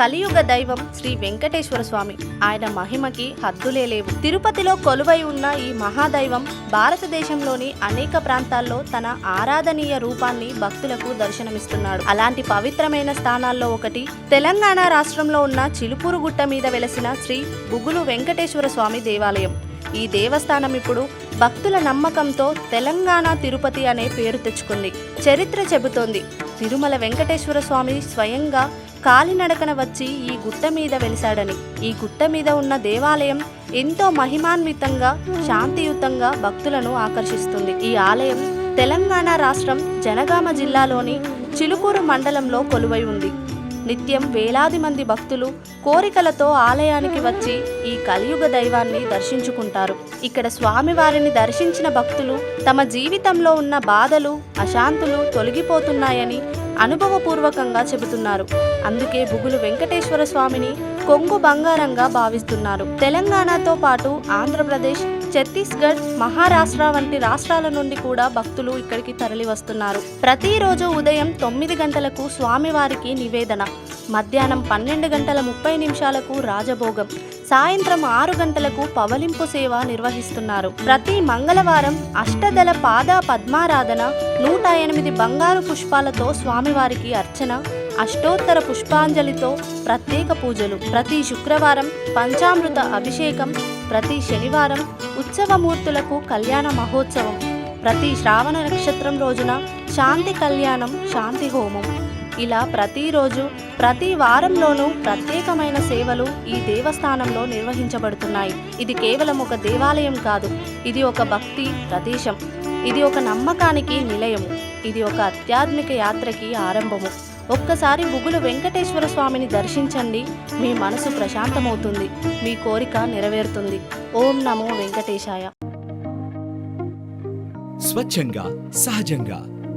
కలియుగ దైవం శ్రీ వెంకటేశ్వర స్వామి. ఆయన మహిమకి హద్దులే లేవు. తిరుపతిలో కొలువై ఉన్న ఈ మహాదైవం భారతదేశంలోని అనేక ప్రాంతాల్లో తన ఆరాధనీయ రూపాన్ని భక్తులకు దర్శనమిస్తున్నాడు. అలాంటి పవిత్రమైన స్థానాల్లో ఒకటి తెలంగాణ రాష్ట్రంలో ఉన్న చిలుపూరు గుట్ట మీద వెలసిన శ్రీ బుగులు వెంకటేశ్వర స్వామి దేవాలయం. ఈ దేవస్థానం ఇప్పుడు భక్తుల నమ్మకంతో తెలంగాణ తిరుపతి అనే పేరు తెచ్చుకుంది. చరిత్ర చెబుతోంది. తిరుమల వెంకటేశ్వర స్వామి స్వయంగా కాలినడకన వచ్చి ఈ గుట్ట మీద వెలిశాడని. ఈ గుట్ట మీద ఉన్న దేవాలయం ఎంతో మహిమాన్వితంగా శాంతియుతంగా భక్తులను ఆకర్షిస్తుంది. ఈ ఆలయం తెలంగాణ రాష్ట్రం జనగామ జిల్లాలోని చిలుకూరు మండలంలో కొలువై ఉంది. నిత్యం వేలాది మంది భక్తులు కోరికలతో ఆలయానికి వచ్చి ఈ కలియుగ దైవాన్ని దర్శించుకుంటారు. ఇక్కడ స్వామివారిని దర్శించిన భక్తులు తమ జీవితంలో ఉన్న బాధలు అశాంతులు తొలగిపోతున్నాయని అనుభవపూర్వకంగా చెబుతున్నారు. అందుకే బుగులు వెంకటేశ్వర స్వామిని కొంగు బంగారంగా భావిస్తున్నారు. తెలంగాణతో పాటు ఆంధ్రప్రదేశ్ ఛత్తీస్గఢ్ మహారాష్ట్ర వంటి రాష్ట్రాల నుండి కూడా భక్తులు ఇక్కడికి తరలి వస్తున్నారు ప్రతిరోజు ఉదయం తొమ్మిది గంటలకు స్వామివారికి నివేదన. మధ్యాహ్నం పన్నెండు గంటల ముప్పై నిమిషాలకు రాజభోగం. సాయంత్రం ఆరు గంటలకు పవలింపు సేవ నిర్వహిస్తున్నారు. ప్రతి మంగళవారం అష్టదళ పాద పద్మారాధన నూట ఎనిమిది బంగారు పుష్పాలతో స్వామివారికి అర్చన అష్టోత్తర పుష్పాంజలితో ప్రత్యేక పూజలు. ప్రతి శుక్రవారం పంచామృత అభిషేకం ప్రతి శనివారం ఉత్సవమూర్తులకు కళ్యాణ మహోత్సవం. ప్రతి శ్రావణ నక్షత్రం రోజున శాంతి కళ్యాణం శాంతి హోమం. ఇలా ప్రతిరోజు ప్రతి వారంలోనూ ప్రత్యేకమైన సేవలు ఈ దేవస్థానంలో నిర్వహించబడుతున్నాయి. ఇది కేవలం ఒక దేవాలయం కాదు ఇది ఒక భక్తి ప్రదేశం. ఇది ఒక నమ్మకానికి నిలయము ఇది ఒక ఆధ్యాత్మిక యాత్రకి ఆరంభము. ఒక్కసారి బుగులు వెంకటేశ్వర స్వామిని దర్శించండి మీ మనసు ప్రశాంతమవుతుంది మీ కోరిక నెరవేరుతుంది. ఓం నమో వెంకటేశాయ. స్వచ్ఛంగా సహజంగా